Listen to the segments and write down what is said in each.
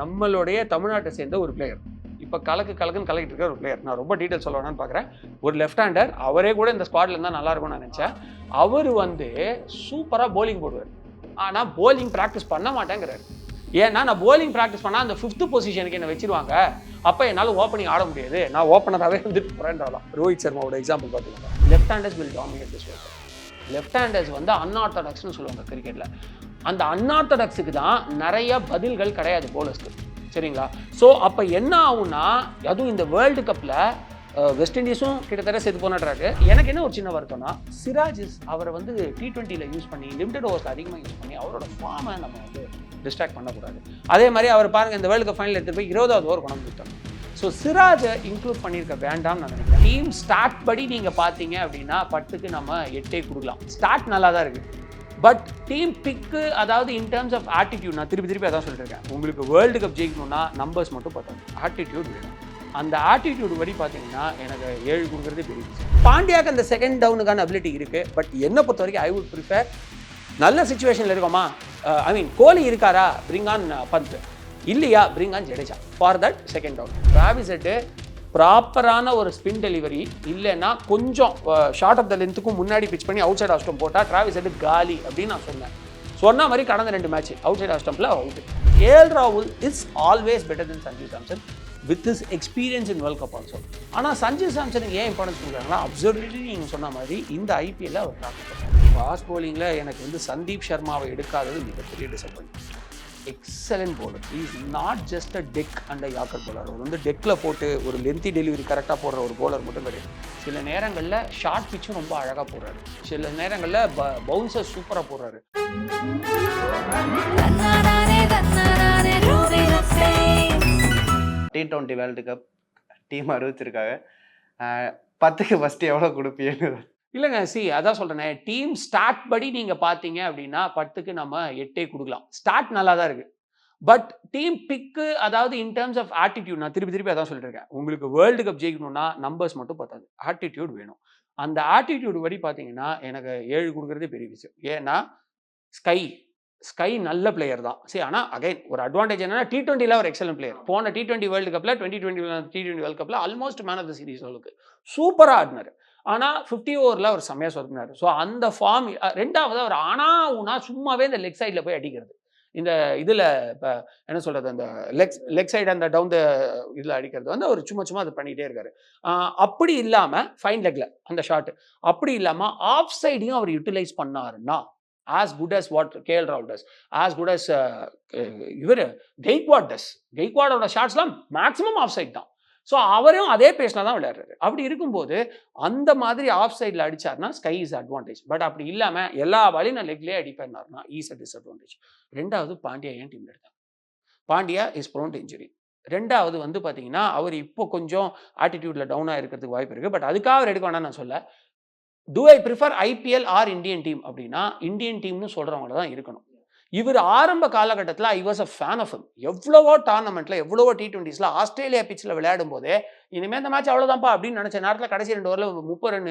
நம்மளுடைய தமிழ்நாட்டை சேர்ந்த ஒரு பிளேயர் இப்போ கலக்கு கலக்குன்னு கலக்கிட்டு இருக்கிற ஒரு பிளேயர் நான் ரொம்ப டீட்டெயில் சொல்ல பார்க்குறேன் ஒரு லெஃப்ட் ஹேண்டர் அவரே கூட இந்த ஸ்குவாட்ல இருந்தால் நல்லா இருக்கும்னு நான் நினச்சேன். அவர் வந்து சூப்பராக போலிங் போடுவார். ஆனால் போலிங் ப்ராக்டிஸ் பண்ண மாட்டேங்கிறாரு. ஏன்னா நான் போலிங் ப்ராக்டிஸ் பண்ணால் அந்த ஃபிஃப்த்து பொசிஷனுக்கு என்ன வச்சிருவாங்க. அப்போ என்னால் ஓப்பனிங் ஆட முடியாது. நான் ஓப்பனராகவே வந்துட்டு போகிறேன்றாலாம் ரோஹித் சர்மாவோட எக்ஸாம்பிள் பார்த்துக்கோங்க left handers will dominate this world left handers வந்து அன்ஆர்த்தடாக்ஸ்னு சொல்லுவாங்க கிரிக்கெட்டில் அந்த அன்ஆர்த்தடாக்ஸுக்கு தான் நிறைய பதில்கள் கிடையாது போலஸ்க்கு சரிங்களா? ஸோ அப்போ என்ன ஆகும்னா அதுவும் இந்த வேர்ல்டு கப்பில் வெஸ்ட் இண்டீஸும் கிட்டத்தட்ட செத்து போனடுறாரு எனக்கு என்ன ஒரு சின்ன வருத்தம்னா சிராஜ் அவரை வந்து டி டுவெண்ட்டியில் யூஸ் பண்ணி லிமிடெட் ஓவர்ஸ் அதிகமாக யூஸ் பண்ணி அவரோட ஃபார்மை நம்ம வந்து டிஸ்ட்ராக்ட் பண்ணக்கூடாது. அதே மாதிரி அவர் பாருங்கள் இந்த வேர்ல்டு கப் ஃபைனல் எடுத்துகிட்டு போய் இருபதாவது ஓவர் கொண்டு வந்துட்டாங்க ஸோ சிராஜை இன்க்ளூட் பண்ணியிருக்க வேண்டாம்னு நான் நினைக்கிறேன். டீம் ஸ்டார்ட் படி நீங்கள் பார்த்தீங்க அப்படின்னா பத்துக்கு நம்ம எட்டே கொடுக்கலாம். ஸ்டார்ட் நல்லா தான் இருக்குது பட் டீம் பிக்கு அதாவது இன் டர்ம்ஸ் ஆஃப் ஆட்டிடியூட் நான் திருப்பி திருப்பி அதான் சொல்லிட்டு இருக்கேன். உங்களுக்கு வேர்ல்டு கப் ஜெயிக்கணும்னா நம்பர்ஸ் மட்டும் பார்த்தோம். ஆட்டிடியூட் வேணும். அந்த ஆட்டிடியூட் படி பார்த்தீங்கன்னா எனக்கு ஏழு கொடுக்குறதே பெரிய பாண்டியாக்கு அந்த செகண்ட் டவுனுக்கான அபிலிட்டி இருக்குது பட் என்னை பொறுத்த வரைக்கும் ஐ வுட் ப்ரிஃபர் நல்ல சுச்சுவேஷனில் இருக்கோமா? Uh, ஐ மீன் கோலி இருக்காரா? Bringing on uh, Pant. இல்லையா? Bringing on Jadeja. For that second down Travis set ப்ராப்பரான ஒரு ஸ்பின் டெலிவரி இல்லைன்னா கொஞ்சம் ஷார்ட் ஆஃப் த லென்த்துக்கும் முன்னாடி பிச் பண்ணி அவுட் சைட் ஆஸ்டம் போட்டால் டிராவிஸ் செட்டு காலி அப்படின்னு நான் சொன்னேன். சொன்ன மாதிரி கடந்த ரெண்டு மேட்ச் அவுட் சைட் ஆஸ்டம்பில் அவுட் ஏல் ராகுல் is always better then Sanjeev Samson with his experience in world cup also ஆனால் சஞ்சீவ் சாம்சனுக்கு ஏன் இம்பார்ட்டன்ஸ் கொடுக்குறாங்கன்னா அப்சர்வேட்டரி நீங்கள் சொன்ன மாதிரி இந்த ஐபிஎல்ல அவர் ஃபாஸ்ட் போலிங்கில் எனக்கு வந்து சந்தீப் சர்மாவை எடுக்காதது மிகப்பெரிய disappointment excellent bowler. Is not just a deck and a yorker bowler. அவர் வந்து டெக்கில் போட்டு ஒரு லென்த்தி டெலிவரி கரெக்டாக போடுற ஒரு bowler மட்டும் கிடையாது. சில நேரங்களில் ஷார்ட் பிச்சும் ரொம்ப அழகாக போடுறாரு. சில நேரங்களில் ப பவுன்சர் சூப்பராக போடுறாரு. T twenty world cup team அறிவிச்சிருக்காங்க பத்துக்கு ஃபஸ்ட்டு எவ்வளோ கொடுப்பீங்க இல்லைங்க சி அதான் சொல்கிறேனே டீம் ஸ்டார்ட் படி நீங்கள் பார்த்தீங்க அப்படின்னா பத்துக்கு நம்ம எட்டே கொடுக்கலாம். ஸ்டார்ட் நல்லா தான் இருக்குது பட் டீம் பிக்கு அதாவது இன் டர்ம்ஸ் ஆஃப் ஆட்டிடியூட் நான் திருப்பி திருப்பி அதான் சொல்லியிருக்கேன் உங்களுக்கு வேர்ல்டு கப் ஜெயிக்கணும்னா நம்பர்ஸ் மட்டும் பத்தாது. ஆட்டிடியூட் வேணும். அந்த ஆட்டிடியூடு படி பார்த்தீங்கன்னா எனக்கு ஏழு கொடுக்குறதே பெரிய விஷயம். ஏன்னா ஸ்கை ஸ்கை நல்ல பிளேயர் தான். சரி ஆனால் அகைன் ஒரு அட்வான்டேஜ் என்னன்னா டி டுவெண்ட்டியில் ஒரு எக்ஸலன்ட் பிளேயர் போன டி டுவெண்ட்டி வேர்ல்டு கப்பில் twenty twenty T twenty world கப்பில் almost man of the series அவளுக்கு. சூப்பராக ஆடினார். ஆனால் ஃபிஃப்டி ஓவரில் அவர் செம்மையாக சொதப்பினார். ஸோ அந்த ஃபார்ம் ரெண்டாவது அவர் ஆனா ஊனா சும்மாவே இந்த லெக் சைடில் போய் அடிக்கிறது. இந்த இதில் இப்போ என்ன சொல்கிறது அந்த லெக் லெக் சைடு அந்த டவுன் த இதில் அடிக்கிறது வந்து அவர் சும்மா சும்மா அது பண்ணிகிட்டே இருக்காரு. அப்படி இல்லாமல் ஃபைன் லெக்கில் அந்த ஷாட்டு அப்படி இல்லாமல் ஆஃப் சைடையும் அவர் யூட்டிலைஸ் பண்ணாருன்னா as good as what KL Rahul does as good as இவர் கெய்க்வாட் டஸ் கெய்க்வாடோட ஷாட்ஸ்லாம் மேக்ஸிமம் ஆஃப் சைட் தான். ஸோ அவரும் அதே பேஸில் தான் விளையாடுறாரு. அப்படி இருக்கும்போது அந்த மாதிரி ஆஃப் சைடில் அடித்தார்னா ஸ்கை இஸ் அட்வான்டேஜ் பட் அப்படி இல்லாமல் எல்லா வழியும் நான் லெக்லேயே அடிப்பேன்னாருனா ஈஸ் அ டிஸ்அட்வான்டேஜ் ரெண்டாவது பாண்டியா ஏன் டீம் எடுத்தாங்க பாண்டியா இஸ் ப்ரோன் இன்ஜுரி ரெண்டாவது வந்து பார்த்தீங்கன்னா அவர் இப்போ கொஞ்சம் ஆட்டிடியூட்டில் டவுனாக இருக்கிறதுக்கு வாய்ப்பு இருக்குது பட் அதுக்காக அவர் எடுக்க வேணாம்னு நான் சொல்ல do I prefer IPL or Indian team அப்படின்னா இந்தியன் டீம்னு சொல்கிறவங்கள தான் இருக்கணும். இவர் ஆரம்ப காலகட்டத்தில் I was a fan of எவ்வளவோ டோர்னமெண்ட்டில் எவ்வளவோ டி டுவெண்ட்டிஸில் ஆஸ்திரேலியா பிச்சில் விளையாடும் போதே இனிமேல் இந்த மேட்ச் அவ்வளோதான்ப்பா அப்படின்னு நினச்ச நேரத்தில் கடைசி ரெண்டு ஓவரில் முப்பது ரன்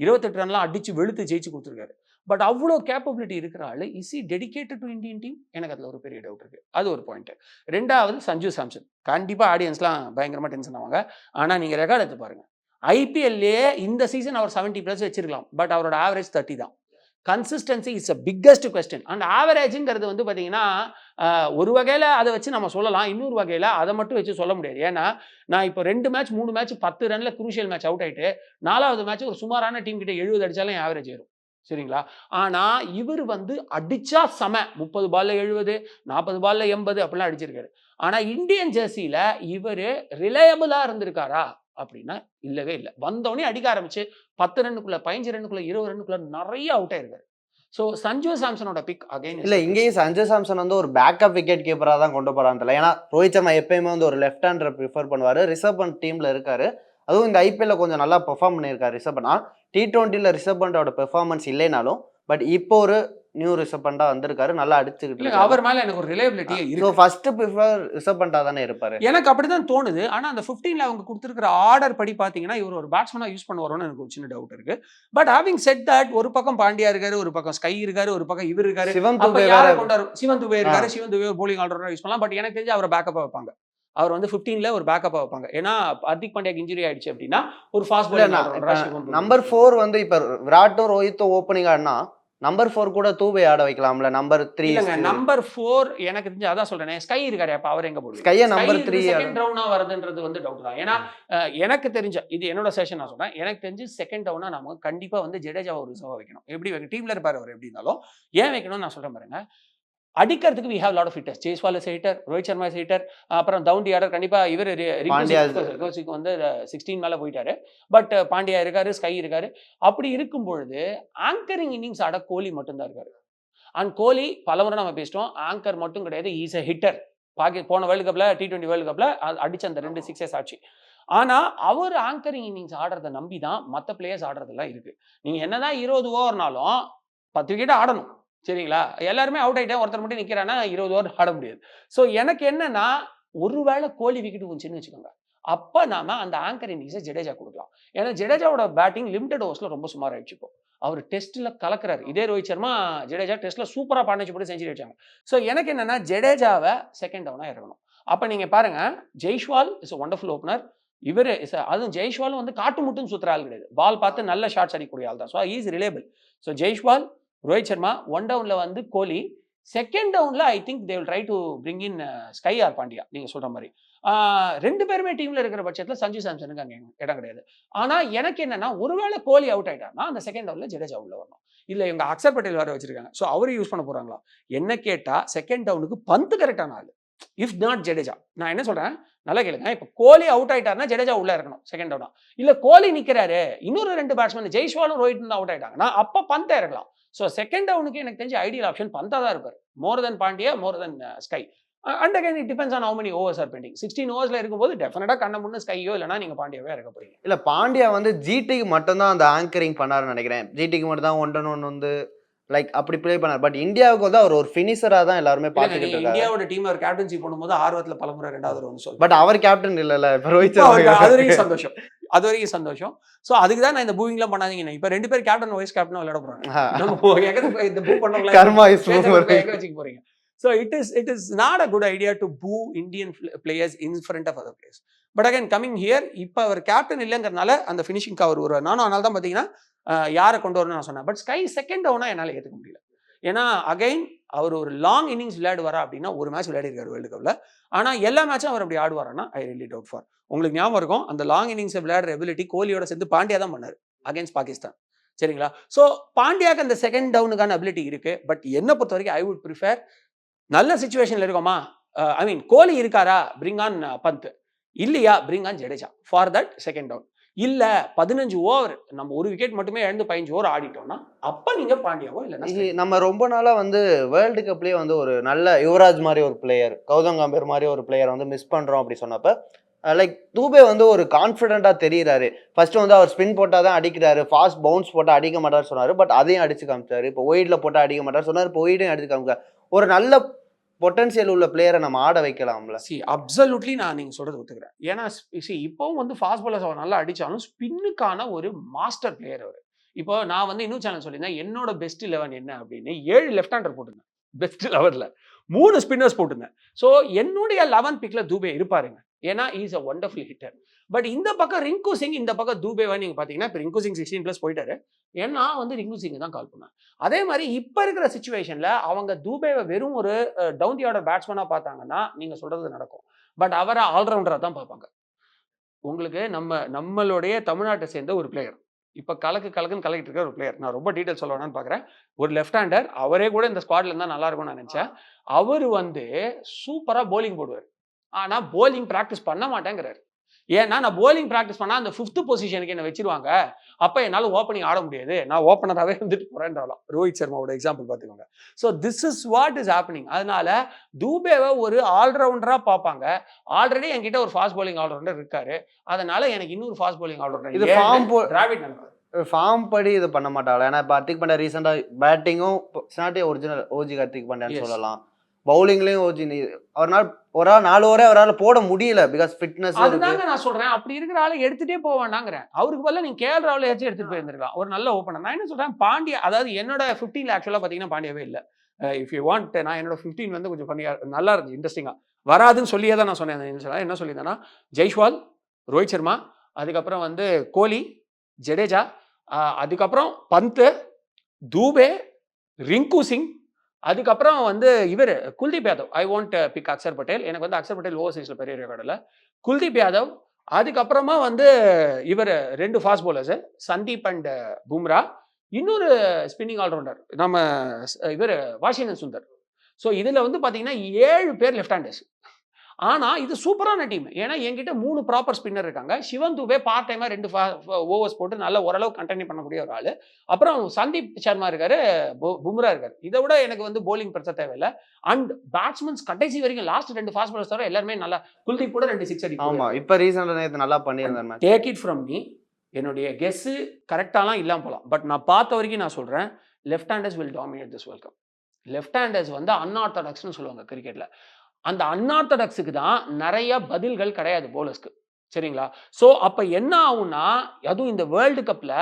இருபத்தெட்டு ரன்லாம் அடித்து வெளுத்து ஜெயிச்சு கொடுத்துருக்காரு. பட் அவ்வளோ கேப்பபிலிட்டி இருக்கிற ஆள் is he dedicated to Indian team எனக்கு அதில் ஒரு பெரிய டவுட் இருக்குது அது ஒரு பாயிண்ட்டு ரெண்டாவது சஞ்சு சாம்சன். கண்டிப்பாக ஆடியன்ஸ்லாம் பயங்கரமாக டென்ஷன் ஆவாங்க. ஆனால் நீங்கள் ரெக்கார்ட் எடுத்து பாருங்கள் ஐபிஎல்லே இந்த சீசன் அவர் 70 ப்ளஸ் வச்சிருக்கலாம். பட் அவரோட ஆவரேஜ் தேர்ட்டி தான். Consistency is a biggest question and ஆவரேஜுங்கிறது வந்து பார்த்தீங்கன்னா ஒரு வகையில் அதை வச்சு நம்ம சொல்லலாம். இன்னொரு வகையில் அதை மட்டும் வச்சு சொல்ல முடியாது. ஏன்னா நான் இப்போ ரெண்டு மேட்ச் மூணு மேட்ச் பத்து ரனில் குரூஷியல் மேட்ச் அவுட் ஆயிட்டு நாலாவது மேட்ச் ஒரு சுமாரான டீம் கிட்ட எழுபது அடித்தாலும் ஆவரேஜ் ஏறும். சரிங்களா? ஆனால் இவர் வந்து அடித்தா செம. முப்பது பாலில் எழுபது நாற்பது பாலில் எண்பது அப்படிலாம் அடிச்சிருக்காரு. ஆனால் இந்தியன் ஜெர்சியில் இவர் ரிலையபிளாக இருந்திருக்காரா? அப்படின்னா இல்லவே இல்லை. வந்தோடனே அடிக்க ஆரம்பிச்சு பத்து ரன்னுக்குள்ள பதினஞ்சு ரன்னுக்குள்ள இருபது ரன்னுக்குள்ள நிறைய அவுட் ஆயிருக்காரு. ஸோ சஞ்சு சாம்சனோட பிக் அகைன் இல்லை இங்கேயும் சஞ்சு சாம்சன் வந்து ஒரு பேக்கப் விக்கெட் கீப்பராக தான் கொண்டு போகிறான்னு தெரியல. ஏன்னா ரோஹித் சர்மா எப்பயுமே வந்து ஒரு லெஃப்ட் ஹேண்டரை ப்ரிஃபர் பண்ணுவார். ரிசர்வ் பண்ட் டீமில் இருக்காரு. அதுவும் இந்த ஐபிஎல்ல கொஞ்சம் நல்லா பெர்ஃபார்ம் பண்ணியிருக்காரு ரிசர்வ் பண்ணா டி டுவெண்ட்டியில் ரிசர்வ் பண்டோட பெர்ஃபார்மன்ஸ் இல்லைனாலும் பட் இப்போ ஒரு நியூ ரிசர்வ் பண்டா வந்திருக்காரு நல்லா அடிச்சுக்கிட்டு அவர் மேல எனக்கு ஒரு ரிலேபிலிட்டியே ஸோ இருக்கு. ஃபர்ஸ்ட் ப்ரிஃபர் ரிசர்வ் பண்டா தானே இருப்பாரு. எனக்கு அப்படிதான் தோணுது. ஆனா அந்த 15ல அவங்க கொடுத்துருக்கிற ஆர்டர் படி பாத்தீங்கன்னா இவர் ஒரு பேட்ஸ்மேனா யூஸ் பண்ணுவாரோன்னு எனக்கு ஒரு சின்ன டவுட் இருக்கு. பட் ஹேவிங் செட் தட் ஒரு பக்கம் பாண்டியா இருக்காரு ஒரு பக்கம் ஸ்கை இருக்காரு ஒரு பக்கம் இவர் இருக்காரு. அப்ப துபே கொண்டாரு? சிவன் துபே இருக்காரு Shivam Dube bowling allrounder use பண்ணலாம். பட் எனக்கு தெரிஞ்சு அவரை பேக்கப்பா வைப்பாங்க. அவர் வந்து 15ல ஒரு பேக்கப்பா வைப்பாங்க. ஏன்னா ஹர்திக் பாண்டியாக்கு இன்ஜுரி ஆயிடுச்சு அப்படின்னா ஒரு ஃபாஸ்ட் சிவன் நம்பர் ஃபோர் வந்து இப்ப விராட்டும் ரோஹித்தும் ஓப்பனிங் ஆடினா நம்பர் ஃபோர் கூட தூபே ஆட வைக்கலாம்ல. நம்பர் த்ரீ நம்பர் ஃபோர் எனக்கு தெரிஞ்சு அதான் சொல்றேன் ஸ்கை இருக்காரு அப்ப அவர் எங்க போடுவீங்க ஸ்கைய நம்பர் த்ரீ செகண்ட் டவுனா வருதுன்றது வந்து டவுட் தான். ஏன்னா எனக்கு தெரிஞ்ச இது என்னோட செஷன் நான் சொல்றேன். எனக்கு தெரிஞ்சு செகண்ட் டவுனா நம்ம கண்டிப்பா வந்து ஜடேஜாவை ஒரு ரிசர்வ் வைக்கணும். எப்படி வைக்க டீம்ல இருப்பாரு அவர் எப்படி இருந்தாலும். ஏன் வைக்கணும்னு நான் சொல்றேன் பாருங்க. அடிக்கிறதுக்கு we have lot of hitters Jaiswal hitter Rohit Sharma hitter அப்புறம் தவுண்டி ஆர்டர் கண்டிப்பா இவர் ரிகோசிக்கு வந்து சிக்ஸ்டீன் மேல போயிட்டாரு. பட் பாண்டியா இருக்காரு ஸ்கை இருக்காரு. அப்படி இருக்கும் பொழுது ஆங்கரிங் இன்னிங்ஸ் ஆட கோலி மட்டும்தான் இருக்காரு. அண்ட் கோலி பலமுறை நம்ம பேசிட்டோம் ஆங்கர் மட்டும் கிடையாது ஈஸ் a ஹிட்டர் பாக்கி போன வேர்ல்டு கப்ல டி டுவெண்ட்டி வேர்ல்டு கப்ல அடிச்ச அந்த ரெண்டு சிக்ஸஸ் ஆச்சு. ஆனா அவர் ஆங்கரிங் இன்னிங்ஸ் ஆடுறதை நம்பி தான் மற்ற பிளேயர்ஸ் ஆடுறதெல்லாம் இருக்கு. நீங்க என்னதான் இருபது ஓவர்னாலும் பத்து விக்கெட் ஆடணும். சரிங்களா? எல்லாருமே அவுட் ஆயிட்டா ஒருத்தர் மட்டும் நிற்கிறான்னா இருபது ஓவர் ஆட முடியாது. ஸோ எனக்கு என்னன்னா ஒருவேளை கோலி விக்கெட் வந்துச்சுன்னு வச்சுக்கோங்க. அப்போ நாம அந்த ஆங்கர் இன்னிங்ஸை ஜடேஜா கொடுக்கலாம். ஏன்னா ஜடேஜாவோட பேட்டிங் லிமிடெட் ஓவர்ஸில் ரொம்ப சுமார் ஆயிடுச்சு அவர் டெஸ்ட்டில் கலக்குறாரு. இதே ரோஹித் சர்மா ஜடேஜா டெஸ்ட்டில் சூப்பராக பார்ட்னர்ஷிப் போட்டு செஞ்சு வச்சாங்க ஸோ எனக்கு என்னன்னா ஜடேஜாவை செகண்ட் டவுனாக இறங்கணும். அப்போ நீங்கள் பாருங்க ஜெய்ஷ்வால் இஸ் ஒண்டர்ஃபுல் ஓப்பனர் இவர் இஸ் அதுவும் ஜெய்ஷ்வாலும் வந்து காட்டு முட்டுன்னு சுத்துற ஆள் கிடையாது. பால் பார்த்து நல்ல ஷாட்ஸ் அடிக்கக்கூடிய ஆள் தான் so he's reliable so Jaiswal Rohit Sharma one டவுன்ல வந்து கோலி செகண்ட் டவுன்ல I think they will try to bring in SKY or Pandya நீங்க சொல்ற மாதிரி. ரெண்டு பேருமே டீம்ல இருக்கிற பட்சத்தில் சஞ்சு சாம்சனுக்கு அங்கே இடம் கிடையாது. ஆனா எனக்கு என்னன்னா ஒருவேளை கோலி அவுட் ஆயிட்டாருன்னா அந்த செகண்ட் டவுன்ல ஜடேஜா உள்ள வரணும். இல்ல இவங்க அக்சர் பட்டேல் வேற வச்சிருக்காங்க. ஸோ அவரு யூஸ் பண்ண போறாங்களா? என்ன கேட்டா செகண்ட் டவுனுக்கு பந்து கரெக்டான ஆள். If not Jadeja. நான் என்ன சொல்றேன்? நல்லா கேளுங்க. இப்போ கோலி அவுட் ஆயிட்டாருன்னா ஜடேஜா உள்ள இருக்கணும் செகண்ட் டவுனா இல்ல கோலி நிக்கிறாரு இன்னொரு ரெண்டு பேட்ஸ்மேன் ஜெய்ஷ்வாலும் ரோஹித் அவுட் ஆயிட்டாங்கன்னா அப்ப பந்தை இறக்கலாம் ஸோ செகண்ட் டவுனுக்கு எனக்கு தெரிஞ்ச ஐடியல் ஆப்ஷன் பந்தா தான் இருப்பார். More than Pandya more than SKY and again it depends on how many overs are pending sixteen ஓவர்ஸில் இருக்கும்போது டெஃபினட்டாக கண்ண முன்னு ஸ்கையோ இல்லைனா நீங்கள் பாண்டியாவே இறக்க போறீங்க. இல்லை பாண்டியா வந்து ஜிடிக்கு மட்டும்தான் அந்த ஆங்கரிங் பண்ணாருன்னு நினைக்கிறேன். ஜிடிக்கு மட்டும் தான் ஒன்றன் ஒன்று வந்து லைக் அப்படி ப்ளே பண்ணார். பட் இந்தியாவுக்கு வந்து அவர் ஒரு ஃபினிஷரா தான் எல்லாருமே பார்த்துக்கிட்டு இருக்காங்க இந்தியாவோட டீம் அவர் கேப்டன்சி பண்ணும்போது ஆர்வத்துல பலமுறை ரெண்டாவது வந்து சொல்லுங்க பட் அவர் கேப்டன் இல்லைல்ல இப்ப ரோஹித் அது வரைக்கும் சந்தோஷம் அது வரைக்கும் சந்தோஷம். சோ அதுக்கு தான் நான் இந்த பூவிங்லாம் பண்ணாதீங்க. இப்ப ரெண்டு பேர் கேப்டன் வைஸ் கேப்டன் விளையாட எங்க இந்த பூ பண்ணவங்களா கர்மா இஸ் வச்சுக்க போறீங்க? So it is it is not a good idea to put Indian players in front of other players but again coming here இப்போ அவர் கேப்டன் இல்லைங்கிறனால அந்த ஃபினிஷிங்க்கு அவர் ஒரு நானும் அதனால தான் பார்த்தீங்கன்னா யாரை கொண்டு வரணும்னு நான் சொன்னேன். பட் ஸ்கை செகண்ட் டவுனாக என்னால் ஏற்றுக்க முடியல. ஏன்னா அகைன் அவர் ஒரு லாங் இன்னிங்ஸ் விளையாடுவாரா அப்படின்னா ஒரு மேட்ச் விளையாடிருக்காரு வேர்ல்டு கப்பில் ஆனால் எல்லா மேட்சும் அவர் அப்படி ஆடுவாரானா ஐ ரியலி டவுட் ஃபார் உங்களுக்கு ஞாபகம் இருக்கும் அந்த லாங் இன்னிங்ஸை விளையாடுற எபிலிட்டி கோலியோட சேர்ந்து பாண்டியா தான் பண்ணார் அகைன்ஸ் பாகிஸ்தான். சரிங்களா? ஸோ பாண்டியாக்கு அந்த செகண்ட் டவுனுக்கான அபிலிட்டி இருக்குது பட் என்னை பொறுத்த வரைக்கும் ஐ வுட் ப்ரிஃபர் நல்ல சுச்சுவேஷனில் இருக்கோமா? ஐ மீன் கோலி இருக்காரா? Bring on Pant. இல்லையா? Bring on Jadeja for that second down இல்ல பதினஞ்சு ஓவர் நம்ம ஒரு விக்கெட் மட்டுமே இழந்து பதினஞ்சு ஓவர் ஆடிட்டோம்னா அப்ப நீங்க பாண்டியாவோ இது நம்ம ரொம்ப நாளா வந்து வேர்ல்டு கப்லயே வந்து ஒரு நல்ல யுவராஜ் மாதிரி ஒரு பிளேயர் கௌதம் கம்பீர் மாதிரி ஒரு பிளேயர் வந்து மிஸ் பண்றோம் அப்படி சொன்னப்ப லைக் தூபே வந்து ஒரு கான்ஃபிடென்ட்டா தெரியுறாரு. ஃபர்ஸ்ட் வந்து அவர் ஸ்பின் போட்டா தான் அடிக்கிறாரு ஃபாஸ்ட் பவுன்ஸ் போட்டா அடிக்க மாட்டார் சொன்னாரு பட் அதையும் அடிச்சு காமிச்சாரு. இப்போ ஒயிட்ல போட்டா அடிக்க மாட்டார் சொன்னாரு இப்போ ஒயிடையும் அடிச்சு காமிச்சார் ஒரு நல்ல பொட்டன்சியல் உள்ள பிளேயரை நம்ம ஆட வைக்கலாம்ல. சி அப்சல்யூட்லி நான் நீங்கள் சொல்கிறது ஒத்துக்கிறேன். ஏன்னா சி இப்போவும் வந்து ஃபாஸ்ட் பாலர்ஸ் அவர் நல்லா அடித்தாலும் ஸ்பின்னுக்கான ஒரு மாஸ்டர் பிளேயர் அவர். இப்போ நான் வந்து இன்னும் சேனல் சொல்லியிருந்தேன் என்னோட பெஸ்ட் லெவன் என்ன அப்படின்னு? ஏழு லெஃப்ட் ஹேண்டர் போட்டிருந்தேன். பெஸ்ட் லெவனில் மூணு ஸ்பின்னர்ஸ் போட்டிருந்தேன். ஸோ என்னுடைய லெவன் பிக்கில் தூபே இருப்பாருங்க. ஏன்னா is a wonderful hitter but இந்த பக்கம் ரிங்கு சிங் இந்த பக்கம் தூபேவா நீங்க பாத்தீங்கன்னா இப்போ ரிங்கு சிங் சிக்ஸ்டீன் ப்ளஸ் போயிட்டாரு. ஏன்னா வந்து ரிங்கு சிங் தான் கால் பண்ணேன். அதே மாதிரி இப்போ இருக்கிற சுச்சுவேஷன்ல அவங்க தூபேவை வெறும் ஒரு டவுன் தி ஆர்டர் பேட்ஸ்மேனா பார்த்தாங்கன்னா நீங்க சொல்றது நடக்கும். பட் அவரை ஆல்ரவுண்டரா தான் பார்ப்பாங்க. உங்களுக்கு நம்ம நம்மளுடைய தமிழ்நாட்டை சேர்ந்த ஒரு பிளேயர் இப்போ கலக்கு கலக்குன்னு கலக்கிட்டு இருக்க ஒரு பிளேயர் நான் ரொம்ப டீட்டெயில் சொல்ல வேணாம்னு பார்க்குறேன் ஒரு லெஃப்ட் ஹேண்டர் அவரே கூட இந்த ஸ்குவாட்ல இருந்தால் நல்லா இருக்கும்னு நான் நினச்சேன். அவர் வந்து சூப்பராக போலிங் போடுவார். ஆனால் போலிங் ப்ராக்டிஸ் பண்ண மாட்டேங்கிறாரு. ஏன்னா நான் போலிங் ப்ராக்டிஸ் பண்ணால் அந்த ஃபிஃப்த் பொசிஷனுக்கு என்ன வச்சிருவாங்க. அப்போ என்னால் ஓப்பனிங் ஆட முடியாது. நான் ஓப்பனராகவே வந்துட்டு போகிறேன்றாலும் ரோஹித் சர்மாவோட எக்ஸாம்பிள் பார்த்துக்கோங்க. So this is what is happening அதனால தூபேவை ஒரு ஆல்ரவுண்டராக பார்ப்பாங்க. ஆல்ரெடி என்கிட்ட ஒரு ஃபாஸ்ட் bowling ஆல்ரவுண்டர் இருக்காரு. அதனால எனக்கு இன்னொரு ஃபாஸ்ட் bowling இது ஆல்ரவுண்டர் ஃபார்ம் போ டிராவிட் நல்லா ஃபார்ம் படி இது பண்ண மாட்டாங்களா ஏன்னா இப்போ ஹர்திக் பாண்டியா ரீசெண்டாக பேட்டிங்கும் ஸ்னாட்டே ஒரிஜினல் ஓஜி ஹர்திக் பாண்டியான்னு. சொல்லலாம். பவுலிங்லேயும் ஓஜி நீ அவரால் ஒரு ஆள் நாலு ஓவரே அவரால் போட முடியல பிகாஸ் ஃபிட்னஸ் அதுதாங்க நான் சொல்றேன். அப்படி இருக்கிற ஆளை எடுத்துட்டே போக அவருக்கு பதிலா நீங்க கேஎல் ராகுல ஏதாச்சும் எடுத்துட்டு போயிருந்திருக்கலாம். ஒரு நல்ல ஓப்பனர் நான் என்ன சொல்றேன்? பாண்டியா அதாவது என்னோட 15 ஆக்சுவலா பாத்தீங்கன்னா பாண்டியாவே இல்லை. இஃப் யூ வாண்ட் நான் என்னோட 15 வந்து கொஞ்சம் பண்ணியா நல்லா இருந்துச்சு இன்ட்ரெஸ்டிங்கா வராதுன்னு சொல்லியே தான் நான் சொன்னேன். என்ன சொல்லியிருந்தேன்னா ஜெய்ஷ்வால் ரோஹித் சர்மா அதுக்கப்புறம் வந்து கோலி ஜடேஜா அதுக்கப்புறம் பந்த் தூபே ரிங்கு சிங் அதுக்கப்புறம் வந்து இவர் Kuldeep Yadav. I want pick Axar Patel எனக்கு வந்து அக்சர் பட்டேல் ஓவர்சீஸில் பெரிய ரெக்கார்டு இல்லை. குல்தீப் யாதவ் அதுக்கப்புறமா வந்து இவர் ரெண்டு fast bowlers Sandeep and Bumrah. இன்னொரு ஸ்பின்னிங் ஆல்ரவுண்டர் நம்ம இவர் வாஷிங்டன் சுந்தர். ஸோ இதில் வந்து பார்த்தீங்கன்னா ஏழு பேர் லெஃப்ட் ஹேண்டர்ஸ் ஆனால் இது சூப்பரான டீம் ஏன்னா என்கிட்ட மூணு ப்ராப்பர் ஸ்பின்னர் இருக்காங்க. சிவன் தூபே பார்ட் டைமாக ரெண்டு ஓவர்ஸ் போட்டு நல்ல ஓரளவு கண்டினியூ பண்ணக்கூடிய ஒரு ஆள். அப்புறம் சந்தீப் சர்மா இருக்காரு பும்ரா இருக்காரு. இதை விட எனக்கு வந்து bowling பிரச்சனை தேவையில்லை. அண்ட் பேட்ஸ்மேன்ஸ் கடைசி வரைக்கும் லாஸ்ட் ரெண்டு ஃபாஸ்ட் பாலர்ஸ் தவிர எல்லாருமே நல்லா குல்தீப் கூட ரெண்டு சிக்ஸ் அடி ஆமா இப்போ ரீசெண்டாக நேற்று நல்லா பண்ணியிருந்தார் match take it from me என்னுடைய கெஸ்ஸு கரெக்டாலாம் இல்லாமல் போகலாம் பட் நான் பார்த்த வரைக்கும் நான் சொல்கிறேன் left handers will dominate this world cup left handers வந்து அன்ஆர்த்தடாக்ஸ்னு சொல்லுவாங்க கிரிக்கெட்டில் அந்த அன்ஆர்த்தடாக்ஸுக்கு தான் நிறைய பதில்கள் கிடையாது போலஸ்க்கு சரிங்களா? ஸோ அப்போ என்ன ஆகும்னா அதுவும் இந்த வேர்ல்டு கப்பில்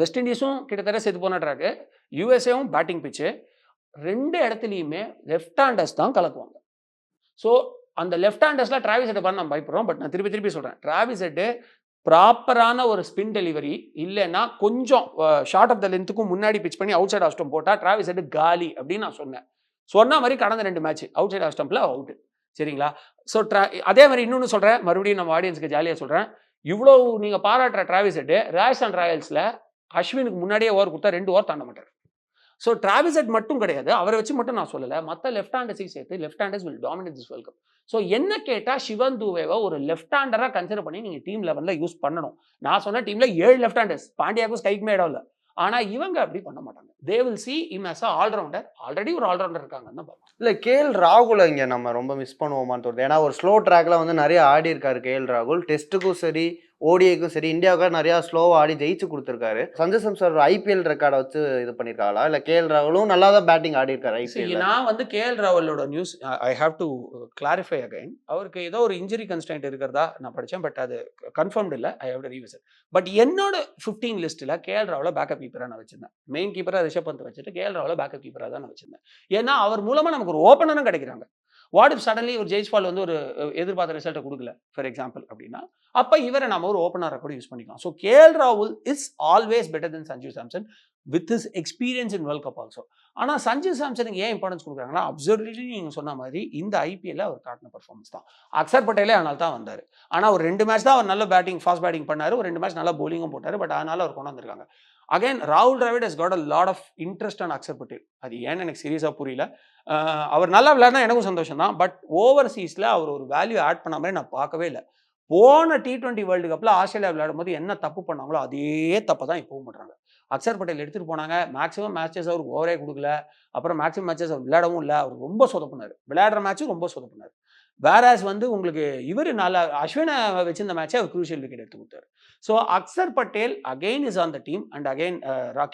வெஸ்ட் இண்டீஸும் கிட்டத்தட்ட செத்து போனட்றாக்கு யூஎஸ்ஏவும் பேட்டிங் பிச்சு. ரெண்டு இடத்துலையுமே லெஃப்ட் ஹேண்டர்ஸ் தான் கலக்குவாங்க. ஸோ அந்த லெஃப்ட் ஹேண்டர்ஸில் டிராவிஸ் ஹெட்டை பண்ண நம்ம பயப்படுறோம். பட் நான் திருப்பி திருப்பி சொல்கிறேன் டிராவிஸ் ஹெட்டு ப்ராப்பரான ஒரு ஸ்பின் டெலிவரி இல்லைன்னா கொஞ்சம் ஷார்ட் ஆஃப் த லென்த்துக்கும் முன்னாடி பிச் பண்ணி அவுட் சைட் ஆஃப் போட்டால் டிராவிஸ் ஹெட் காலி அப்படின்னு நான் சொன்னேன். சொன்ன மாதிரி கடந்த ரெண்டு மேட்ச் அவுட் சைட் ஆஃப் ஸ்டம்பில் அவுட் சரிங்களா? ஸோ ட்ரா அதே மாதிரி இன்னொன்று சொல்கிறேன் மறுபடியும் நம்ம ஆடியன்ஸ்க்கு ஜாலியாக சொல்கிறேன் இவ்வளோ நீங்கள் பாராட்டுற டிராவிஸ் ஹெட்டு ராஜஸ்தான் ராயல்ஸில் அஸ்வினுக்கு முன்னாடியே ஓவர் கொடுத்தா ரெண்டு ஓவர் தாண்ட மாட்டார். ஸோ டிராவிஸ் ஹெட் மட்டும் கிடையாது. அவரை வச்சு மட்டும் நான் சொல்லலை. மற்ற லெஃப்ட் ஹேண்டர்ஸையும் சேர்த்து left handers will dominate this world so என்ன கேட்டால் சிவன் தூவேவை ஒரு லெஃப்ட் ஹேண்டராக கன்சிடர் பண்ணி நீங்கள் டீம் லெவலில் யூஸ் பண்ணணும். நான் சொன்ன டீமில் ஏழு லெஃப்ட் ஹேண்டர்ஸ் பாண்டியாவுக்கும் ஸ்கைக்குமே இடம் இல்லை. ஆனால் இவங்க அப்படி பண்ண மாட்டாங்க. They will see him as a allrounder already ஒரு ஆல்ரவுண்டர் இருக்காங்கன்னு தான் பார்ப்போம் கே கேஎல் ராகுல இங்கே நம்ம ரொம்ப மிஸ் பண்ணுவோமான்னு தோணுது. ஏன்னா ஒரு ஸ்லோ ட்ராக்ல வந்து நிறைய ஆடி இருக்காரு கேஎல் ராகுல் டெஸ்ட்டுக்கும் சரி ஓடிஐக்கும் சரி இந்தியாவுக்காக நிறையா ஸ்லோவாக ஆடி ஜெயிச்சு கொடுத்துருக்காரு. சஞ்சய் சம்சார் ஐபிஎல் ரெக்கார்டை வச்சு இது பண்ணிருக்காங்களா? கே எல் ராகுலும் நல்லா தான் பேட்டிங் ஆடி இருக்காரு ஐபிஎல் நான் வந்து K L ராவலோட news I have to clarify again அவருக்கு ஏதோ ஒரு இன்ஜுரி கன்ஸ்டன்ட் இருக்கிறதா நான் படித்தேன் பட் அது கன்ஃபர்ம்டு இல்லை. I have to revisit but என்னோட ஃபிஃப்டீன் லிஸ்ட்டில் கேஎல் ராவில் பேக்கப் கீப்பராக நான் வச்சிருந்தேன். மெயின் கீப்பராக ரிஷப் பந்த் வச்சுட்டு கேஎல் ராவில் பேக்கப் கீப்பராக தான் நான் வச்சிருந்தேன். ஏன்னா அவர் மூலமாக நமக்கு ஒரு ஓப்பனரும் கிடைக்கிறாங்க. வாட் இஃப் சடன்லி ஒரு ஜெய்ஸ்வால் வந்து ஒரு எதிர்பார்த்த ரிசல்ட்டை கொடுக்கல ஃபார் எக்ஸாம்பிள் அப்படின்னா அப்போ இவரை நம்ம ஒரு ஓப்பனரை கூட யூஸ் பண்ணிக்கலாம். ஸோ கேஎல் ராகுல் is always better than Sanju Samson with his experience in world cup also ஆனால் சஞ்சு சாம்சனுக்கு ஏன் இம்பார்ட்டன்ஸ் கொடுக்குறாங்கன்னா அப்சர்வ்லி நீங்கள் சொன்ன மாதிரி இந்த ஐபிஎல்ல அவர் காட்டின பர்ஃபார்மன்ஸ் தான். அக்சர் பட்டேலே அதனால தான் வந்தார். ஆனால் ஒரு ரெண்டு மேட்ச் தான் அவர் நல்ல பேட்டிங் ஃபாஸ்ட் பேட்டிங் பண்ணார். ஒரு ரெண்டு மேட்ச் நல்லா போலிங்கும் போட்டார். பட் அதனால அவர் கொண்டு வந்திருக்காங்க அகைன் ராகுல் Dravid has got a lot of interest and accepted அது ஏன்னு எனக்கு சீரியஸாக புரியல. அவர் நல்லா விளையாடினா எனக்கும் சந்தோஷம் தான் பட் ஓவர்சீஸில் அவர் ஒரு வேல்யூ ஆட் பண்ண மாதிரி நான் பார்க்கவே இல்லை. போன டி டுவெண்ட்டி வேர்ல்டு கப்பில் ஆஸ்திரேலியா விளையாடும் போது என்ன தப்பு பண்ணாங்களோ அதே தப்பை தான் இப்போவும் பண்ணுறாங்க அக்சர் பட்டேல் எடுத்துகிட்டு போனாங்க. மேக்ஸிமம் மேட்சஸ் அவருக்கு ஓவரே கொடுக்கல. அப்புறம் மேக்ஸிமம் மேட்சஸ் அவர் விளையாடவும் இல்லை. அவர் ரொம்ப சொதப்பினார். விளையாடுற மேட்ச்சும் ரொம்ப சொதப்பினார். வேராஸ் வந்து உங்களுக்கு இவர் நல்லா அஸ்வினை வச்சு இந்த மேட்சை அவர் குரூஷியல் விக்கெட் எடுத்து கொடுத்தாரு. So Axar Patel again is on the team and again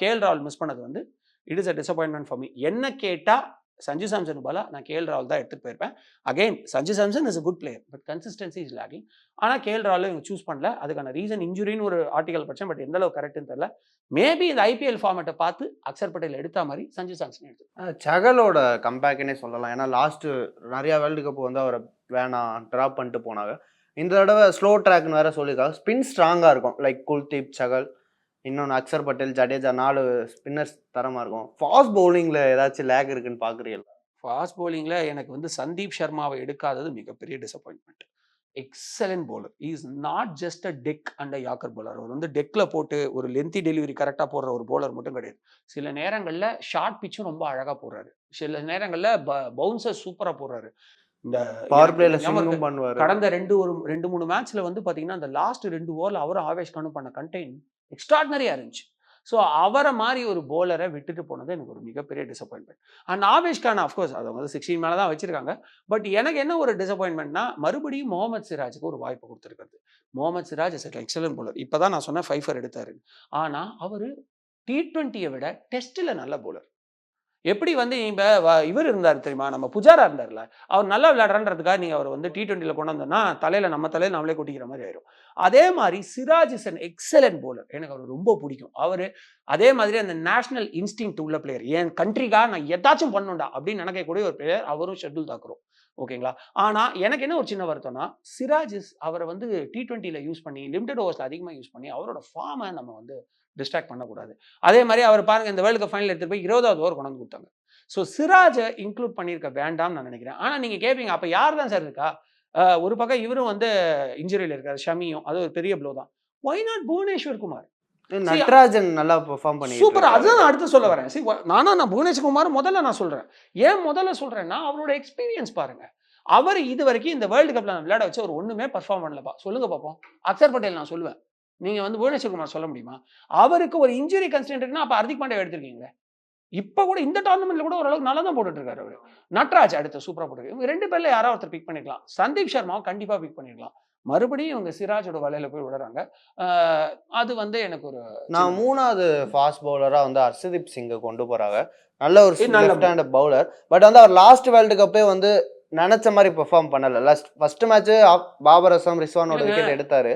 KL Rahul miss பண்ணது வந்து it is a disappointment for me என்ன கேட்டால் சஞ்சு சாம்சன் பாலா நான் கேஎல் ராகுல் தான் எடுத்துட்டு போயிருப்பேன். Again Sanju Samson is a good player but consistency is lacking ஆனால் கேஎல் ராகுல் இவங்க சூஸ் பண்ணல. அதுக்கான ரீசன் இன்ஜுரின்னு ஒரு ஆர்டிகல் படித்தேன் பட் எந்த அளவு கரெக்ட்னு தெரியல. மேபி இந்த ஐபிஎல் ஃபார்மேட்டை பார்த்து அக்சர் பட்டேல் எடுத்த மாதிரி சஞ்சு சாம்சன் எடுத்து. சகலோட கம்பேக்குன்னே சொல்லலாம். ஏன்னா லாஸ்ட்டு நிறையா வேர்ல்டு கப் வந்து அவரை வேணாம் ட்ராப் பண்ணிட்டு போனாங்க. இந்த தடவை ஸ்லோ ட்ராக்னு வேற சொல்லியிருக்காங்க. ஸ்பின் ஸ்ட்ராங்காக இருக்கும். லைக் குல்தீப் சகல் இன்னொன்று அக்சர் பட்டேல் ஜடேஜா நாலு ஸ்பின்னர்ஸ் தரமாக இருக்கும். ஃபாஸ்ட் பவுலிங்கில் ஏதாச்சும் லேக் இருக்குன்னு பார்க்குறீங்களா ஃபாஸ்ட் bowlingல எனக்கு வந்து சந்தீப் சர்மாவை எடுக்காதது மிகப்பெரிய disappointment excellent bowler. Is not just a deck and a yorker bowler. அவர் வந்து டெக்கில் போட்டு ஒரு லென்த்தி டெலிவரி கரெக்டாக போடுற ஒரு bowler மட்டும் கிடையாது. சில நேரங்களில் ஷார்ட் பிச்சும் ரொம்ப அழகாக போடுறாரு. சில நேரங்களில் பவுன்சர் சூப்பராக போடுறாரு. இந்த பவர் பிளேல. பண்ணுவார். கடந்த ரெண்டு ஒரு ரெண்டு மூணு மேட்ச்ல வந்து பாத்தீங்கன்னா அந்த லாஸ்ட் ரெண்டு ஓவர்ல அவரும் ஆவேஷ் கானும் பண்ண கண்டெயின் எக்ஸ்ட்ராடினரியாக இருந்துச்சு. ஸோ அவரை மாதிரி ஒரு போலரை விட்டுட்டு போனது எனக்கு ஒரு மிகப்பெரிய disappointment and Avesh Khan of course அதை வந்து சிக்ஸ்டீன் மேலே தான் வச்சிருக்காங்க. பட் எனக்கு என்ன ஒரு டிசப்பாயின்மெண்ட்னா மறுபடியும் முகமது சிராஜுக்கு ஒரு வாய்ப்பு கொடுத்துருக்கிறது. Mohammed Siraj is excellent bowler இப்போ தான் நான் சொன்னேன் ஃபைஃபர் எடுத்தாரு. ஆனால் அவர் டி ட்வெண்ட்டியை விட டெஸ்ட்டில் நல்ல போலர் எப்படி வந்து இப்போ இவர் இருந்தார் தெரியுமா? நம்ம புஜாரா இருந்தார்ல. அவர் நல்லா விளையாடுறான்றதுக்காக நீங்கள் அவர் வந்து டி ட்வெண்ட்டியில் கொண்டு வந்தோன்னா தலையில் நம்ம தலையில் நம்மளே கொட்டிக்கிற மாதிரி ஆயிரும். அதே மாதிரி Siraj is an excellent bowler எனக்கு அவர் ரொம்ப பிடிக்கும். அவர் அதே மாதிரி அந்த நேஷனல் இன்ஸ்டிங் உள்ள பிளேயர் என் கண்ட்ரிக்காக நான் எதாச்சும் பண்ணுண்டா அப்படின்னு நினைக்கக்கூடிய ஒரு பிளேயர் அவரும் ஷெட்யூல் தாக்குறோம். ஓகேங்களா ஆனால் எனக்கு என்ன ஒரு சின்ன வருத்தம்னா சிராஜ் இஸ் அவரை வந்து டி ட்வெண்ட்டியில் யூஸ் பண்ணி லிமிடெட் ஓவர்ஸில் அதிகமாக யூஸ் பண்ணி அவரோட ஃபார்மை நம்ம வந்து டிஸ்ட்ராக்ட் பண்ணக்கூடாது. அதே மாதிரி அவர் பாருங்க இந்த வேர்ல்டு கப் ஃபைனல் எடுத்துட்டு போய் இருபதாவது ஓவர் கொண்டு வந்து கொடுத்தாங்க. ஸோ சிராஜை இன்க்ளூட் பண்ணியிருக்க வேண்டாம்னு நான் நினைக்கிறேன். ஆனால் நீங்கள் கேட்பீங்க அப்போ யார் தான் சார் இருக்கா? ஒரு பக்கம் இவரும் வந்து இன்ஜுரியில் இருக்காரு ஷமியும். அது ஒரு பெரிய ப்ளோ தான். Why not Bhuvneshwar Kumar? Natarajan நல்லா பெர்ஃபார்ம் பண்ணி சூப்பர் அதுதான் நான் அடுத்து சொல்ல வரேன். வ- நானா நான் புவனேஸ்வர் குமார் முதல்ல நான் சொல்றேன். ஏன் முதல்ல சொல்றேன்னா அவரோட எக்ஸ்பீரியன்ஸ் பாருங்க. அவர் இது வரைக்கும் இந்த வேர்ல்டு கப்ல விளையாட வச்சு ஒரு ஒண்ணுமே பர்ஃபார்ம் பண்ணலப்பா. சொல்லுங்க பாப்போம். அக்சர் பட்டேல் நான் சொல்லுவேன். நீங்க வந்து புவனேஸ்வர் குமார் சொல்ல முடியுமா? அவருக்கு ஒரு இன்ஜுரி கன்ஸ்டன்ட் இருக்குன்னா அப்ப ஹர்திக் பாண்டியா எடுத்திருக்கீங்க இப்ப கூட இந்த டோர்னமெண்ட்ல கூட ஓரளவுக்கு நல்லா தான் போட்டுட்டு இருக்காரு அவரு. நட்ராஜ் அடுத்து சூப்பரா போட்டுருக்கு. இவங்க ரெண்டு பேர்ல யாராவது ஒருத்தர் பிக் பண்ணிக்கலாம். சந்தீப் சர்மாவை கண்டிப்பா பிக் பண்ணிருக்கலாம் மறுபடியும் இவங்க சிராஜோட வலையில போய் விடுறாங்க. அது வந்து எனக்கு ஒரு நான் மூணாவது ஃபாஸ்ட் பவுலரா வந்து ஹர்ஷதீப் சிங்கை கொண்டு போறாங்க. நல்ல ஒரு லெஃப்ட் ஹேண்ட் பவுலர் பட் வந்து அவர் லாஸ்ட் வேர்ல்டு கப்பே வந்து நினைச்ச மாதிரி பெர்ஃபார்ம் பண்ணல. Last first match Babar Azam ரிஸ்வானோட. Wicket எடுத்தாரு.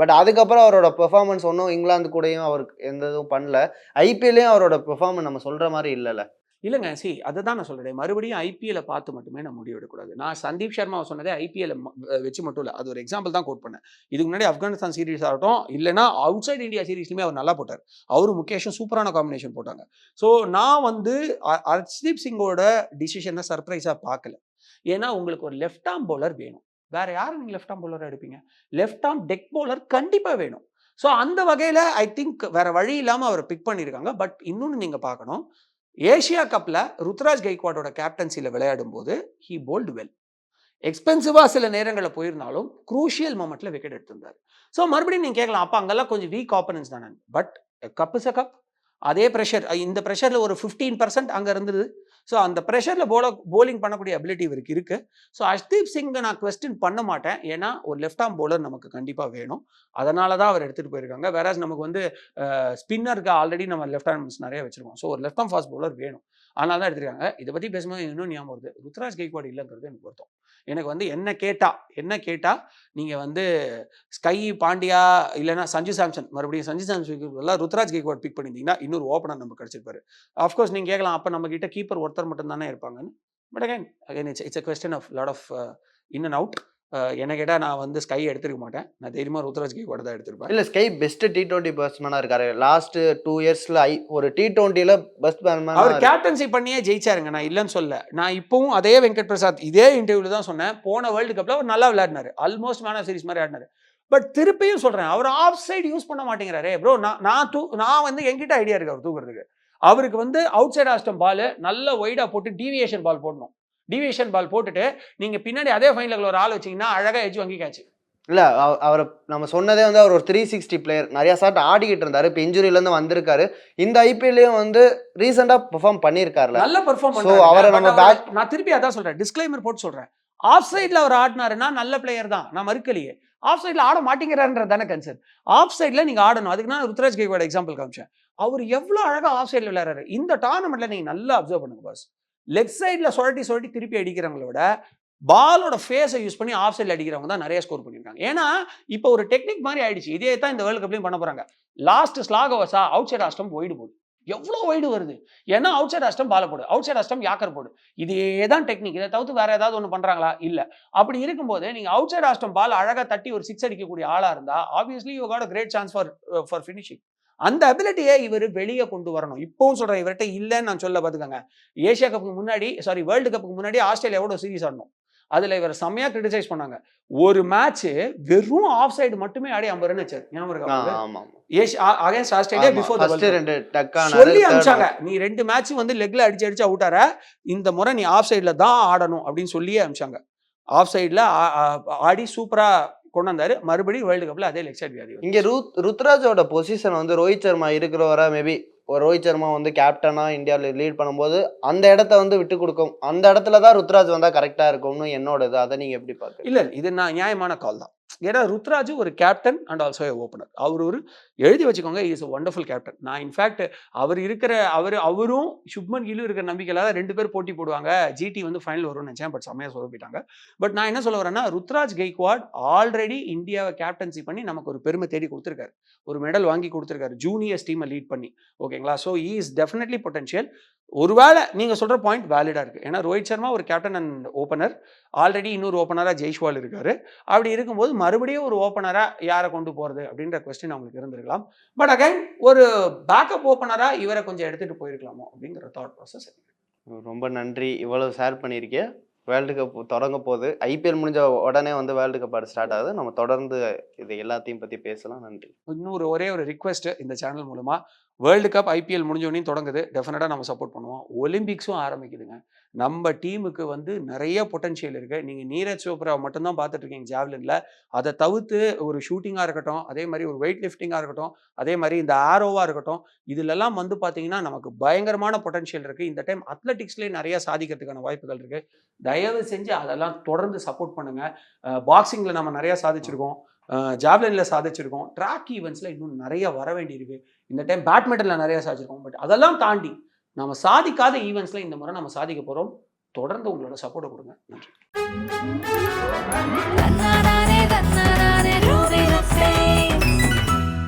பட் அதுக்கப்புறம் அவரோட பெர்ஃபார்மன்ஸ் ஒன்றும் இங்கிலாந்து கூடயும் அவருக்கு எந்த இதுவும் பண்ணல. ஐபிஎல்லையும் அவரோட பெர்ஃபார்மன்ஸ் நம்ம சொல்ற மாதிரி இல்லைல்ல. இல்லைங்க சி அதுதான் நான் சொல்றேன். மறுபடியும் ஐபிஎல்ல பார்த்து மட்டுமே நான் முடிவெடுக்கக்கூடாது. நான் சந்தீப் சர்மாவை சொன்னதே ஐபிஎல் வச்சு மட்டும் இல்லை. அது ஒரு எக்ஸாம்பிள் தான் கோட் பண்ணேன். இதுக்கு முன்னாடி ஆப்கானிஸ்தான் சீரிஸ் ஆகட்டும் இல்லைனா அவுட் சைட் இந்தியா சீரீஸ்லையுமே அவர் நல்லா போட்டார். அவரு முகேஷும் சூப்பரான காம்பினேஷன் போட்டாங்க. ஸோ நான் வந்து ஹர்ஷ்தீப் சிங்கோட டிசிஷனை சர்ப்ரைஸாக பார்க்கல. ஏன்னா உங்களுக்கு ஒரு லெஃப்ட் ஆர்ம் பவுலர் வேணும். வேற யாரும் நீங்கள் லெஃப்ட் ஆர்ம் பவுலர் எடுப்பீங்க? லெஃப்ட் ஆர்ம் டெக் பவுலர் கண்டிப்பாக வேணும். ஸோ அந்த வகையில் ஐ திங்க் வேற வழி இல்லாமல் அவர் பிக் பண்ணியிருக்காங்க பட் இன்னொன்று நீங்கள் பார்க்கணும். ஏஷியா கப்பில் ருத்ராஜ் கைக்வாடோட கேப்டன்சியில் விளையாடும் போது ஹி போல்டு வெல் எக்ஸ்பென்சிவாக சில நேரங்களில் போயிருந்தாலும் குரூஷியல் மொமெண்ட்டில் விக்கெட் எடுத்திருந்தார். ஸோ மறுபடியும் நீங்கள் கேட்கலாம். அப்போ அங்கெல்லாம் கொஞ்சம் வீக் ஆப்பனன்ஸ் தானே. But cup is a cup அதே ப்ரெஷர் இந்த ப்ரெஷரில் ஒரு ஃபிஃப்டீன் பர்சன்ட் அங்கே இருந்தது. ஸோ அந்த ப்ரெஷரில் போல போலிங் பண்ணக்கூடிய அபிலிட்டி இவருக்கு இருக்கு. ஸோ அஷ்தீப் சிங்கை நான் கொஸ்டின் பண்ண மாட்டேன். ஏன்னா ஒரு லெஃப்ட் ஆர்ம் பவுலர் நமக்கு கண்டிப்பாக வேணும். அதனால தான் அவர் எடுத்துகிட்டு போயிருக்காங்க. வேற நமக்கு வந்து ஸ்பின்னருக்கு ஆல்ரெடி நம்ம லெஃப்ட் ஆர்ம்ஸ் நிறைய வச்சிருக்கோம். ஸோ ஒரு லெஃப்ட் ஆர்ம் ஃபாஸ்ட் பவுலர் வேணும். அதனால தான் எடுத்திருக்காங்க. இதை பற்றி பேசும்போது இன்னும் ஞாபகம் வருது. ருத்ராஜ் கைக்வாடு இல்லைங்கிறது எனக்கு வருத்தம். எனக்கு வந்து என்ன கேட்டால் என்ன கேட்டால் நீங்கள் வந்து ஸ்கை பாண்டியா இல்லைன்னா சஞ்சு சாம்சன் மறுபடியும் சஞ்சு சாம்சன் எல்லாம் ருத்ராஜ் கைக்வாட் பிக் பண்ணியிருந்தீங்கன்னா இன்னொரு ஓப்பனர் நம்ம கிடச்சிருப்பாரு. அஃப்கோர்ஸ் நீங்கள் கேட்கலாம். அப்போ நம்ம கிட்ட கீப்பர் ஒருத்தர் மட்டும் தானே இருப்பாங்கன்னு but again again it's it's a question of lot of in and out என்ன கேட்டால் நான் வந்து ஸ்கை எடுத்துருக்க மாட்டேன். நான் தைரியமாக ருத்ராஜ் கைக்வாட் தான் எடுத்திருப்பேன். இல்ல ஸ்கை பெஸ்ட் டி டுவெண்ட்டி பேட்ஸ்மேனா இருக்காரு. லாஸ்ட் டூ இயர்ஸ்ல ஐ ஒரு டி டுவெண்ட்டில பெஸ்ட் அவர் பேட்ஸ்மேன் கேப்டன்சி பண்ணியே ஜெயிச்சாருங்க. நான் இல்லைன்னு சொல்ல நான் இப்பவும் அதே வெங்கட் பிரசாத் இதே இன்டர்வியூல தான் சொன்னேன். போன வேர்ல்டு கப்ல அவர் நல்லா விளையாடினாரு. ஆல்மோஸ்ட் மேன் ஆஃப் சீரிஸ் மாதிரி ஆடினாரு. பட் திருப்பியும் சொல்றேன். அவர் ஆஃப் சைடு யூஸ் பண்ண மாட்டேங்கிறாரே ப்ரோ நான் நான் தூ நான் வந்து என்கிட்ட ஐடியா இருக்கு அவர் தூக்குறதுக்கு. அவருக்கு வந்து அவுட் சைட் ஆஸ்டம் பால் நல்ல ஒய்டா போட்டு டீவியேஷன் பால் போடணும். டீவியேஷன் பால் போட்டுட்டு நீங்க பின்னாடி அதே ஃபைனலுக்கு ஒரு ஆள் வச்சீங்கன்னா அழகா எஜ் வாங்கி கேட்ச் இல்ல அவ- அவரை நம்ம சொன்னதே வந்து அவர் ஒரு த்ரீ சிக்ஸ்டி பிளேயர் நிறைய ஷாட் ஆடிக்கிட்டு இருந்தாரு. இப்போ இன்ஜுரியில இருந்து வந்திருக்காரு. இந்த ஐபிஎல்லையும் வந்து ரீசெண்டா பெர்ஃபார்ம் பண்ணியிருக்காருல நல்ல பெர்ஃபார்ம் So, அவரை நம்ம back- நான் திருப்பி அதான் சொல்றேன். டிஸ்க்ளைமர் போட்டு சொல்றேன். ஆஃப் சைட்ல அவர் ஆடினாருன்னா நல்ல பிளேயர் தான். நான் மறுக்கலையே. ஆஃப் சைட்ல ஆட மாட்டேங்கிறாருன்றது தானே கன்சர்ன் ஆஃப் சைட்ல நீங்க ஆடணும். அதுக்கு நான் ருத்ராஜ் கேக்வாட் எக்ஸாம்பிள் காமிச்சேன். அவர் எவ்வளோ அழகாக ஆஃப் சைடில் விளையாடுறாரு. இந்த டோர்னமெண்ட்ல நீங்க நல்லா அப்சர்வ் பண்ணுங்க பாஸ் லெக் சைடில் சுழட்டி சுழட்டி திருப்பி அடிக்கிறவங்கள விட பாலோட ஃபேஸை யூஸ் பண்ணி ஆஃப் சைடில் அடிக்கிறவங்க தான் நிறைய ஸ்கோர் பண்ணியிருக்காங்க. ஏன்னா இப்போ ஒரு டெக்னிக் மாதிரி ஆயிடுச்சு. இதே தான் இந்த வேர்ல்டு கப்லையும் பண்ண போகிறாங்க லாஸ்ட் ஸ்லாக் ஓவர்ஸா அவுட் சைட் ஆஸ்டம் ஒய்டு போடு. எவ்வளோ ஒய்டு வருது? ஏன்னா அவுட் சைட் அஸ்டம் பால போடு. அவுட் சைட் அஸ்டம் யாக்கர் போடு. இதே தான் டெக்னிக் இதை தவிர்த்து வேற ஏதாவது ஒன்று பண்ணுறாங்களா இல்லை. அப்படி இருக்கும்போது நீங்கள் அவுட் சைட் அஸ்டம் பால் அழகாக தட்டி ஒரு சிக்ஸ் அடிக்கக்கூடிய ஆளாக இருந்தால் obviously you got great chance for for finishing அந்த அபிலிட்டியை இவர் வெளியே கொண்டு வரணும். இப்பவும் சொல்றேன் இவர்கிட்ட இல்லைன்னு நான் சொல்ல பார்த்துக்கங்க. ஏஷியா கப்புக்கு முன்னாடி சாரி வேர்ல்டு கப்புக்கு முன்னாடி ஆஸ்திரேலியாவோட சீரிஸ் ஆடணும். அதுல இவர் செம்மையா கிரிட்டிசைஸ் பண்ணாங்க. ஒரு மேட்ச் வெறும் ஆஃப் சைடு மட்டுமே ஆடி ஐம்பது ரன் வச்சார். ஞாபகம் சொல்லி அனுப்பிச்சாங்க. நீ ரெண்டு மேட்ச் வந்து லெக்ல அடிச்சு அடிச்சு அவுட்டார இந்த முறை நீ ஆஃப் சைடில் தான் ஆடணும் அப்படின்னு சொல்லியே அனுப்பிச்சாங்க. ஆஃப் சைடில் ஆடி சூப்பரா கொண்டு வந்தாரு மறுபடியும் வேர்ல்டு கப்ல அதே லெக் சைட் வியாதி. இங்க ருத் ருத்ராஜோட பொசிஷன் வந்து ரோஹித் சர்மா இருக்கிறவரை மேபி ஒரு ரோஹித் சர்மா வந்து கேப்டனா இந்தியாவில் லீட் பண்ணும்போது அந்த இடத்த வந்து விட்டு கொடுக்கும். அந்த இடத்துல தான் ருத்ராஜ் வந்தா கரெக்டா இருக்கும்னு என்னோட இது அதை நீங்க எப்படி பாக்குறீங்க இல்ல இது நான் நியாயமான கால் தான். ஏன்னா ருத்ராஜ் ஒரு கேப்டன் அண்ட் ஆல்சோ ஓப்பனர் அவர் ஒரு எழுதி வச்சுக்கோங்க இஸ் ஒண்டர்ஃபுல் கேப்டன் நான் இன்ஃபேக்ட் அவர் இருக்கிற அவர் அவரும் சுப்மன் கிலும் இருக்கிற நம்பிக்கையில் தான் ரெண்டு பேர் போட்டி போடுவாங்க. ஜிடி வந்து ஃபைனல் வரும்னு நினைச்சேன் பட் செம்மையா சொதப்பிட்டாங்க. பட் நான் என்ன சொல்ல வரேன்னா ருத்ராஜ் கெய்க்வாட் ஆல்ரெடி இந்தியாவை கேப்டன்சி பண்ணி நமக்கு ஒரு பெருமை தேடி கொடுத்துருக்காரு. ஒரு மெடல் வாங்கி கொடுத்துருக்காரு. ஜூனியர்ஸ் டீமை லீட் பண்ணி. ஓகேங்களா so he is definitely potential ஒருவேளை நீங்க சொல்ற பாயிண்ட் வேலிடா இருக்கு. ஏன்னா ரோஹித் சர்மா ஒரு கேப்டன் அண்ட் ஓப்பனர் ஆல்ரெடி இன்னொரு ஓப்பனரா ஜெய்ஷ்வால் இருக்காரு. அப்படி இருக்கும்போது மறுபடியும் ஒரு ஓப்பனராக யாரை கொண்டு போறது அப்படின்ற கொஸ்டின் அவங்களுக்கு இருந்திருக்கலாம். பட் அகைன் ஒரு பேக்கப் ஓப்பனரா இவரை கொஞ்சம் எடுத்துட்டு போயிருக்கலாமோ அப்படிங்கிற தாட் ப்ராசஸ் ரொம்ப நன்றி. இவ்வளவு ஷேர் பண்ணியிருக்கீங்க வேர்ல்டு கப் தொடங்க போகுது. ஐபிஎல் முடிஞ்ச உடனே வந்து வேர்ல்டு கப் ஆட ஸ்டார்ட் ஆகுது. நம்ம தொடர்ந்து இது எல்லாத்தையும் பத்தி பேசலாம். நன்றி. இன்னொரு ஒரே ஒரு ரிக்வெஸ்ட் இந்த சேனல் மூலமா. வேர்ல்டு கப் ஐபிஎல் முடிஞ்சோடனே தொடங்குது. டெஃபினட்டாக நம்ம சப்போர்ட் பண்ணுவோம். ஒலிம்பிக்ஸும் ஆரம்பிக்குதுங்க. நம்ம டீமுக்கு வந்து நிறைய பொட்டன்ஷியல் இருக்கு. நீங்கள் நீரஜ் சோப்ரா மட்டும்தான் பார்த்துட்ருக்கீங்க ஜாவ்லினில். அதை தவிர்த்து ஒரு ஷூட்டிங்காக இருக்கட்டும் அதே மாதிரி ஒரு வெயிட் லிஃப்டிங்காக இருக்கட்டும் அதே மாதிரி இந்த ஆரோவாக இருக்கட்டும் இதிலெல்லாம் வந்து பார்த்தீங்கன்னா நமக்கு பயங்கரமான பொட்டன்ஷியல் இருக்குது இந்த டைம் அத்லெட்டிக்ஸ்லேயே நிறைய சாதிக்கிறதுக்கான வாய்ப்புகள் இருக்குது தயவு செஞ்சு அதெல்லாம் தொடர்ந்து சப்போர்ட் பண்ணுங்கள் பாக்ஸிங்கில் நம்ம நிறையா சாதிச்சிருக்கோம். ஜாவ்லினில் சாதிச்சிருக்கோம். ட்ராக் ஈவெண்ட்ஸில் இன்னும் நிறைய வர வேண்டியிருக்கு. இந்த டைம் பேட்மிண்டன்ல நிறைய சாதிச்சிருக்கோம். பட் அதெல்லாம் தாண்டி நம்ம சாதிக்காத ஈவெண்ட்ஸில் இந்த முறை நம்ம சாதிக்க போறோம். தொடர்ந்து உங்களோட சப்போர்ட்டை கொடுங்க. நன்றி.